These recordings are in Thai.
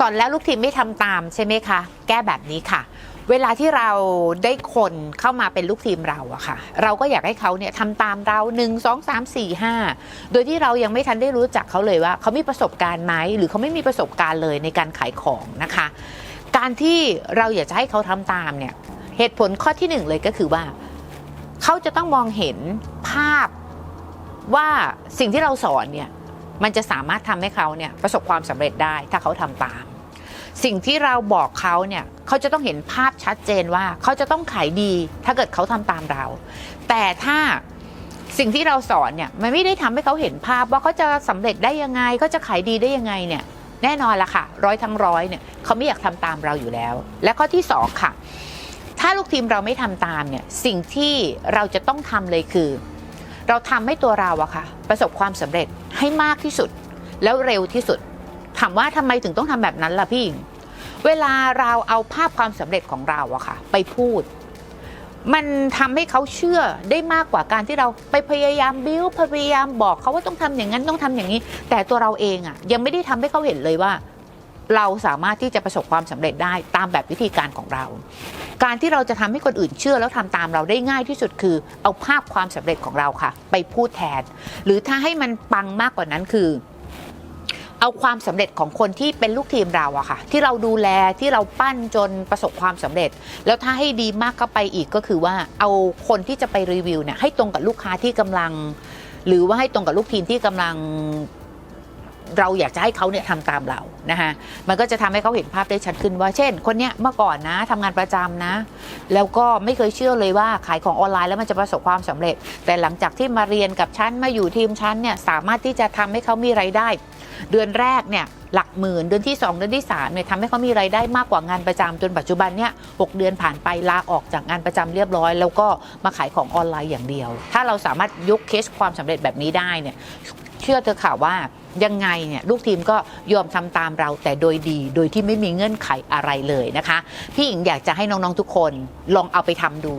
สอนแล้วลูกทีมไม่ทำตามใช่ไหมคะ แก้แบบนี้ค่ะ เวลาที่เราได้คนเข้ามาเป็นลูกทีมเราอะค่ะ เราก็อยากให้เขาเนี่ยทำตามเรา 1 2 3 4 5 โดยที่เรายังไม่ทันได้รู้จักเขาเลยว่า เขามีประสบการณ์ไหมหรือเขาไม่มีประสบการณ์เลยในการขายของนะคะ การที่เราอยากจะให้เขาทำตามเนี่ยเหตุผลข้อที่หนึ่งเลยก็คือว่า เขาจะต้องมองเห็นภาพว่าสิ่งที่เราสอนเนี่ยมันจะสามารถทำให้เขาเนี่ยประสบความสำเร็จได้ถ้าเขาทำตาม สิ่งที่เราบอกเขาเนี่ยเขาจะต้องเห็นภาพชัดเจนว่าเขาจะต้องขายดี ถ้าเกิดเขาทำตามเรา แต่ถ้าสิ่งที่เราสอนเนี่ยมันไม่ได้ทำให้เขาเห็นภาพว่าเขาจะสำเร็จได้ยังไงเขาจะขายดีได้ยังไงเนี่ยแน่นอนละค่ะ ร้อยทั้งร้อยเนี่ยเขาไม่อยากทำตามเราอยู่แล้ว และข้อที่สองค่ะ ถ้าลูกทีมเราไม่ทำตามเนี่ยสิ่งที่เราจะต้องทำเลยคือ เราทำให้ตัวเราอะค่ะ ประสบความสำเร็จให้มากที่สุด แล้วเร็วที่สุด ถามว่าทำไมถึงต้องทำแบบนั้นล่ะพี่หญิงเวลาเราเอาภาพความสำเร็จของเราอะค่ะ ไปพูด มันทำให้เขาเชื่อได้มากกว่าการที่เราไปพยายามบิ้วพยายามบอกเขาว่าต้องทำอย่างนั้นต้องทำอย่างนี้ แต่ตัวเราเองอะยังไม่ได้ทำให้เขาเห็นเลยว่า เราสามารถที่จะประสบความสำเร็จได้ตามแบบวิธีการของเรา การที่เราจะทำให้คนอื่นเชื่อแล้วทำตามเราได้ง่ายที่สุดคือ เอาภาพความสำเร็จของเราค่ะ ไปพูดแทน หรือถ้าให้มันปังมากกว่านั้นคือ เอาความสำเร็จของคนที่เป็นลูกทีมเราอะค่ะ ที่เราดูแลที่เราปั้นจนประสบความสำเร็จ แล้วถ้าให้ดีมากก็ไปอีกก็คือว่าเอาคนที่จะไปรีวิวเนี่ยให้ตรงกับลูกค้าที่กำลัง หรือว่าให้ตรงกับลูกทีมที่กำลัง เราอยากจะให้เขาเนี่ยทำตามเรานะคะมันก็จะทำให้เขาเห็นภาพได้ชัดขึ้นว่า เช่น คนเนี้ยเมื่อก่อนนะทำงานประจำนะ แล้วก็ไม่เคยเชื่อเลยว่าขายของออนไลน์แล้วมันจะประสบความสำเร็จ แต่หลังจากที่มาเรียนกับฉันมาอยู่ทีมฉันเนี่ยสามารถที่จะทำให้เขามีไรายได้ เดือนแรกเนี่ยหลักหมื่นเดือนที่ 2 เดือนที่3เนี่ยทำให้เขามีไรายได้มากกว่างานประจำจนปัจจุบันเนี่ยหเดือนผ่านไปลาออกจากงานประจำเรียบร้อย แล้วก็มาขายของออนไลน์อย่างเดียว ถ้าเราสามารถยกเคสความสำเร็จแบบนี้ได้เนี่ย ชื่อเธอค่ะว่ายังไงเนี่ยลูกทีมก็ยอมทำตามเราแต่โดยดี โดยที่ไม่มีเงื่อนไขอะไรเลยนะคะ พี่หญิงอยากจะให้น้องๆทุกคนลองเอาไปทำดู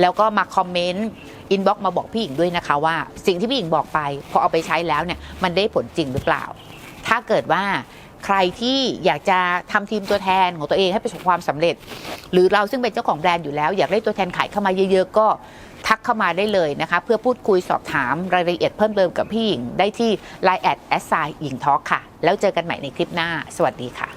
แล้วก็มาคอมเมนต์อินบ็อกมาบอกพี่หญิงด้วยนะคะว่า สิ่งที่พี่หญิงบอกไปพอเอาไปใช้แล้วเนี่ยมันได้ผลจริงหรือเปล่า ถ้าเกิดว่า ใครที่อยากจะทำทีมตัวแทนของตัวเองให้ประสบความสำเร็จ หรือเราซึ่งเป็นเจ้าของแบรนด์อยู่แล้ว อยากได้ตัวแทนขายเข้ามาเยอะ ๆ ก็ทักเข้ามาได้เลยนะคะ เพื่อพูดคุยสอบถามรายละเอียดเพิ่มเติมกับพี่หญิงได้ที่ Line แอดแอสไซหญิงทอค่ะ แล้วเจอกันใหม่ในคลิปหน้า สวัสดีค่ะ